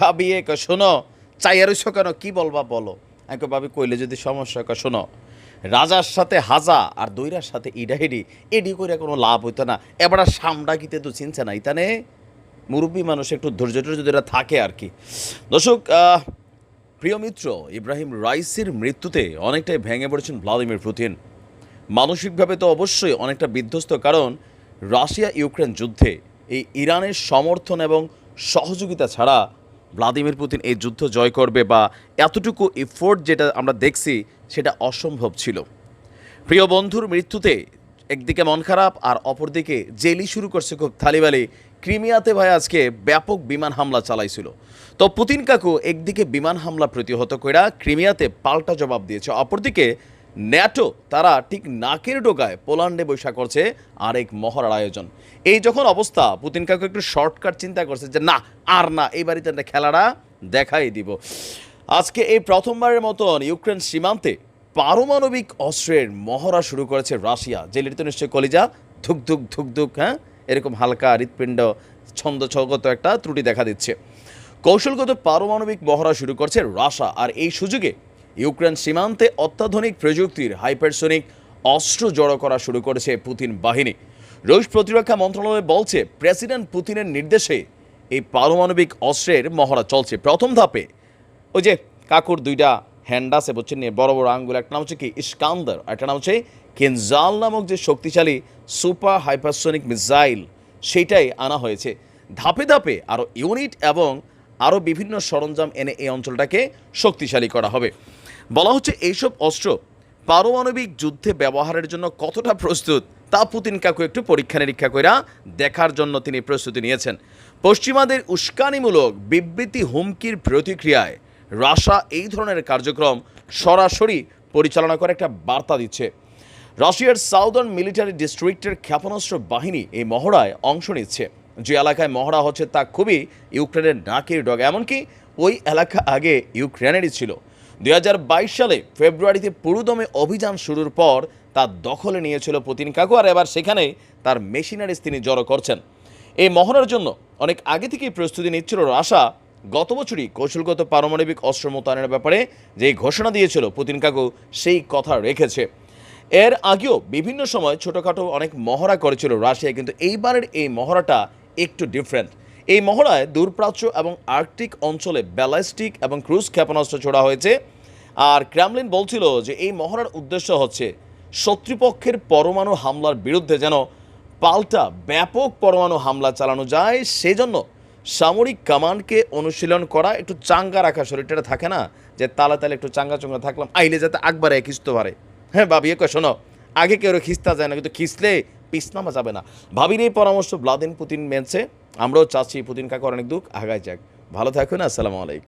ভাবি এ কয়, শোনো চাইয়ার কেন? কি বলবা বলো? কই, ভাবি কইলে যদি সমস্যা কয় শোনো রাজার সাথে হাজা আর দইরার সাথে ইডাহিডি এডি করে কোনো লাভ হইতো না। এবার সামডা কিতে তো চিনছে না ইতানে? মুরব্বী মানুষ একটু ধৈর্য টৈর্য যেটা থাকে আর কি। দর্শক প্রিয় মিত্র ইব্রাহিম রাইসির মৃত্যুতে অনেকটাই ভেঙে পড়েছেন ভ্লাদিমির পুতিন। মানসিকভাবে তো অবশ্যই অনেকটা বিধ্বস্ত কারণ রাশিয়া ইউক্রেন যুদ্ধে এই ইরানের সমর্থন এবং সহযোগিতা ছাড়া ভ্লাদিমির পুতিন এই যুদ্ধ জয় করবে বা এতটুকু এফোর্ট যেটা আমরা দেখছি, সেটা অসম্ভব ছিল। প্রিয় বন্ধুর মৃত্যুতে একদিকে মন খারাপ আর অপরদিকে জেলি শুরু করছে খুব থালিবালি। ক্রিমিয়াতে ভাই আজকে ব্যাপক বিমান হামলা চালাইছিল। তো পুতিন কাকু একদিকে বিমান হামলা প্রতিহত কইরা ক্রিমিয়াতে পাল্টা জবাব দিয়েছে, অপরদিকে ন্যাটো তারা ঠিক নাকের ডোকায় পোল্যান্ডে বৈশা করছে আরেক মহড়ার আয়োজন। এই যখন অবস্থা, পুতিন কাকু একটু শর্টকাট চিন্তা করছে যে, না, আর না, এই বাড়িতে খেলাটা দেখাই দিব। আজকে এই প্রথমবারের মতন ইউক্রেন সীমান্তে পারমাণবিক অস্ত্রের মহড়া শুরু করেছে রাশিয়া। জেলির তো নিশ্চয়ই কলিজা, ধুক ধুক ধুক ধুক হ্যাঁ? এরকম হালকা হৃৎপিণ্ড ছন্দ ছগত একটা ত্রুটি দেখা দিচ্ছে। কৌশলগত পারমাণবিক মহড়া শুরু করছে রাশা আর এই সুযোগে ইউক্রেন সীমান্তে অত্যাধুনিক প্রযুক্তির হাইপারসোনিক অস্ত্র জড়ো করা শুরু করেছে পুতিন বাহিনী। রুশ প্রতিরক্ষা মন্ত্রণালয় বলছে, প্রেসিডেন্ট পুতিনের নির্দেশে এই পারমাণবিক অস্ত্রের মহড়া চলছে। প্রথম ধাপে ওই যে কাকুর দুইটা হ্যান্ড বুঝছেন নিয়ে বড় বড় আঙ্গুল, একটা নাম হচ্ছে কি? ইস্কান্দার একটা নাম হচ্ছে কেনজাল নামক যে শক্তিশালী সুপার হাইপারসোনিক মিসাইল সেইটাই আনা হয়েছে। ধাপে ধাপে আরও ইউনিট এবং আরও বিভিন্ন সরঞ্জাম এনে এই অঞ্চলটাকে শক্তিশালী করা হবে। বলা হচ্ছে এইসব অস্ত্র পারমাণবিক যুদ্ধে ব্যবহারের জন্য কতটা প্রস্তুত তা পুতিন কাকু একটু পরীক্ষা নিরীক্ষা কইরা দেখার জন্য তিনি প্রস্তুতি নিয়েছেন। পশ্চিমাদের উস্কানিমূলক বিবৃতি হুমকির প্রতিক্রিয়ায় রাশা এই ধরনের কার্যক্রম সরাসরি পরিচালনা করে একটা বার্তা দিচ্ছে। রাশিয়ার সাউদার্ন মিলিটারি ডিস্ট্রিক্টের ক্ষেপণাস্ত্র বাহিনী এই মহড়ায় অংশ নিচ্ছে। যে এলাকায় মহড়া হচ্ছে তা খুবই ইউক্রেনের নাকের ডগ, এমনকি ওই এলাকা আগে ইউক্রেনেরই ছিল। দুই হাজার বাইশ সালে ফেব্রুয়ারিতে পুরুদমে অভিযান শুরুর পর তার দখলে নিয়েছিল পুতিন কাকু আর এবার সেখানে তার মেশিনারিজ তিনি জড়ো করছেন। এই মহড়ার জন্য অনেক আগে থেকেই প্রস্তুতি নিচ্ছিল রাশা। গত বছরই কৌশলগত পারমাণবিক অস্ত্র মোতায়েনের ব্যাপারে যে ঘোষণা দিয়েছিল পুতিন কাকু, সেই কথা রেখেছে। এর আগেও বিভিন্ন সময় ছোটোখাটো অনেক মহড়া করেছিল রাশিয়া, কিন্তু এইবারের এই মহড়াটা একটু ডিফারেন্ট এই মহড়ায় দূরপ্রাচ্য এবং আর্কটিক অঞ্চলে ব্যালাস্টিক এবং ক্রুজ ক্ষেপণাস্ত্র ছোড়া হয়েছে। আর ক্র্যামলিন বলছিল যে এই মহড়ার উদ্দেশ্য হচ্ছে শত্রুপক্ষের পরমাণু হামলার বিরুদ্ধে যেন পাল্টা ব্যাপক পরমাণু হামলা চালানো যায়, সেজন্য সামরিক কমান্ডকে অনুশীলন করা একটু চাঙ্গা রাখা শরীরটা থাকে না, যে তালে তালে একটু চাঙ্গা চঙ্গা থাকলাম, আইলে যাতে আকবারে খিস্তে পারে। হ্যাঁ ভাবি কয় শোনো, আগে কেউ খিস্তা যায় না, কিন্তু খিসলে পিসনামা যাবে না। ভাবির এই পরামর্শ ভ্লাদিন পুতিন মেনছে। আমরাও চাচ্ছি পুতিন কাকে অনেক দুঃখ। আগায় যাক। ভালো থাকুন, আসসালামু আলাইকুম।